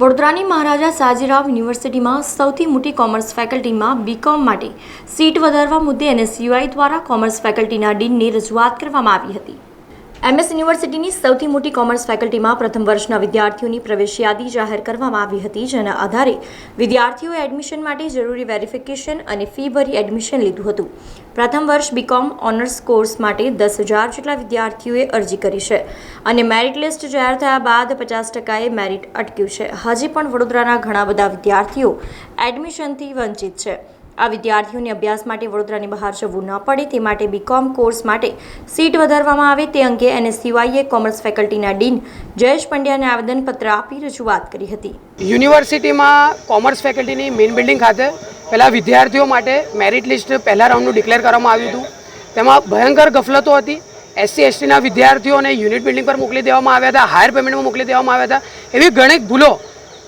વડોદરાની મહારાજા સાજીરાવ યુનિવર્સિટીમાં સૌથી મોટી કોમર્સ ફેકલ્ટીમાં બીકોમ માટે સીટ વધારવા મુદ્દે એનએસયુઆઈ દ્વારા કોમર્સ ફેકલ્ટીના ડીનની રજૂઆત કરવામાં આવી હતી. એમએસ યુનિવર્સિટીની સૌથી મોટી કોમર્સ ફેકલ્ટીમાં પ્રથમ વર્ષના વિદ્યાર્થીઓની પ્રવેશ યાદી જાહેર કરવામાં આવી હતી, જેના આધારે વિદ્યાર્થીઓએ એડમિશન માટે જરૂરી વેરિફિકેશન અને ફી ભરી એડમિશન લીધું હતું. પ્રથમ વર્ષ બીકોમ ઓનર્સ કોર્સ માટે દસ હજાર જેટલા વિદ્યાર્થીઓએ અરજી કરી છે અને મેરિટ લિસ્ટ જાહેર થયા બાદ પચાસ ટકાએ મેરિટ અટક્યું છે. હજી પણ વડોદરાના ઘણા બધા વિદ્યાર્થીઓ એડમિશનથી વંચિત છે. આ વિદ્યાર્થીઓને અભ્યાસ માટે વડોદરાની બહાર જવું ન પડે, તે માટે બીકોમ કોર્સ માટે સીટ વધારવામાં આવે. તે અંગે એનએસસીવાઈએ કોમર્સ ફેકલ્ટીના ડીન જયેશ પંડ્યાને આવેદનપત્ર આપી રજૂઆત કરી હતી. યુનિવર્સિટીમાં કોમર્સ ફેકલ્ટીની મેઇન બિલ્ડિંગ ખાતે પહેલાં વિદ્યાર્થીઓ માટે મેરિટ લિસ્ટ પહેલા રાઉન્ડનું ડિક્લેર કરવામાં આવ્યું હતું. તેમાં ભયંકર ગફલતો હતી. એસસી, એસટીના વિદ્યાર્થીઓને યુનિટ બિલ્ડિંગ પર મોકલી દેવામાં આવ્યા હતા, હાયર પેમેન્ટમાં મોકલી દેવામાં આવ્યા હતા. એવી ઘણી ભૂલો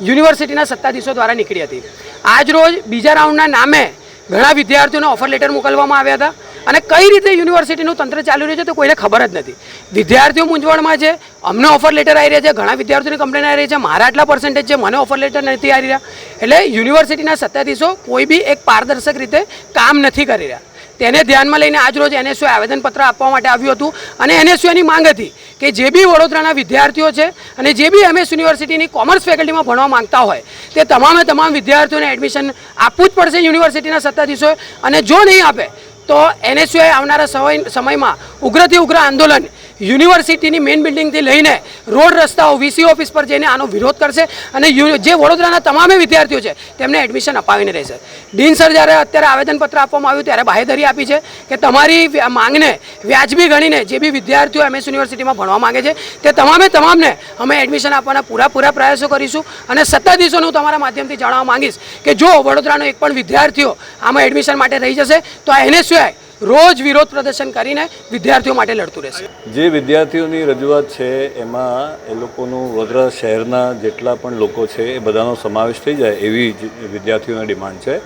યુનિવર્સિટીના સત્તાધીશો દ્વારા નીકળી હતી. આજ રોજ બીજા રાઉન્ડના નામે ઘણા વિદ્યાર્થીઓને ઓફર લેટર મોકલવામાં આવ્યા હતા. અને કઈ રીતે યુનિવર્સિટીનું તંત્ર ચાલી રહ્યું છે તો કોઈને ખબર જ નથી. વિદ્યાર્થીઓ મૂંઝવણમાં છે, અમને ઓફર લેટર આવી રહ્યા છે, ઘણા વિદ્યાર્થીઓની કમ્પ્લેન આવી રહી છે, મારા આટલા પર્સન્ટેજ છે, મને ઓફર લેટર નથી આવી રહ્યા. એટલે યુનિવર્સિટીના સત્તાધીશો કોઈ બી એક પારદર્શક રીતે કામ નથી કરી રહ્યા. તેને ધ્યાનમાં લઈને આજ રોજ એનએસયુ આવેદનપત્ર આપવા માટે આવ્યું હતું. અને એનએસયુની માંગ હતી કે જે બી વડોદરાના વિદ્યાર્થીઓ છે અને જે બી એમએસ યુનિવર્સિટીની કોમર્સ ફેકલ્ટીમાં ભણવા માંગતા હોય, તે તમામે તમામ વિદ્યાર્થીઓને એડમિશન આપવું જ પડશે યુનિવર્સિટીના સત્તાધીશોએ અને જો નહીં આપે, તો એનએસયુએ આવનારા સમય સમયમાં ઉગ્રથી ઉગ્ર આંદોલન યુનિવર્સિટીની મેઇન બિલ્ડિંગથી લઈને રોડ રસ્તાઓ વીસી ઓફિસ પર જઈને આનો વિરોધ કરશે અને જે વડોદરાના તમામે વિદ્યાર્થીઓ છે, તેમને એડમિશન અપાવીને રહેશે. ડીન સર જ્યારે અત્યારે આવેદનપત્ર આપવામાં આવ્યું ત્યારે બાહેધરી આપી છે કે તમારી માંગને વ્યાજબી ગણીને જે બી વિદ્યાર્થીઓ એમએસ યુનિવર્સિટીમાં ભણવા માંગે છે, તે તમામે તમામને અમે એડમિશન આપવાના પૂરા પૂરા પ્રયાસો કરીશું અને સત્તાધીશોને હું તમારા માધ્યમથી જણાવવા માંગીશ કે જો વડોદરાનો એક પણ વિદ્યાર્થીઓ આમાં એડમિશન માટે રહી જશે, તો આ એનએસયુઆઈ રોજ વિરોધ પ્રદર્શન કરીને વિદ્યાર્થીઓ માટે લડતું રહેશે. જે વિદ્યાર્થીઓની રજૂઆત છે, એમાં એ લોકોનું વડોદરા શહેરના જેટલા પણ લોકો છે, એ બધાનો સમાવેશ થઈ જાય એવી વિદ્યાર્થીઓની ડિમાન્ડ છે.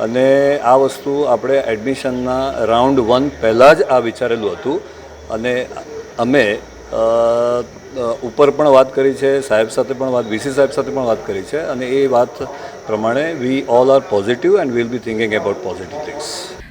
અને આ વસ્તુ આપણે એડમિશનના રાઉન્ડ વન પહેલાં જ આ વિચારેલું હતું. અને અમે ઉપર પણ વાત કરી છે, સાહેબ સાથે પણ વાત, વીસી સાહેબ સાથે પણ વાત કરી છે. અને એ વાત પ્રમાણે we all are positive and will be thinking about positive things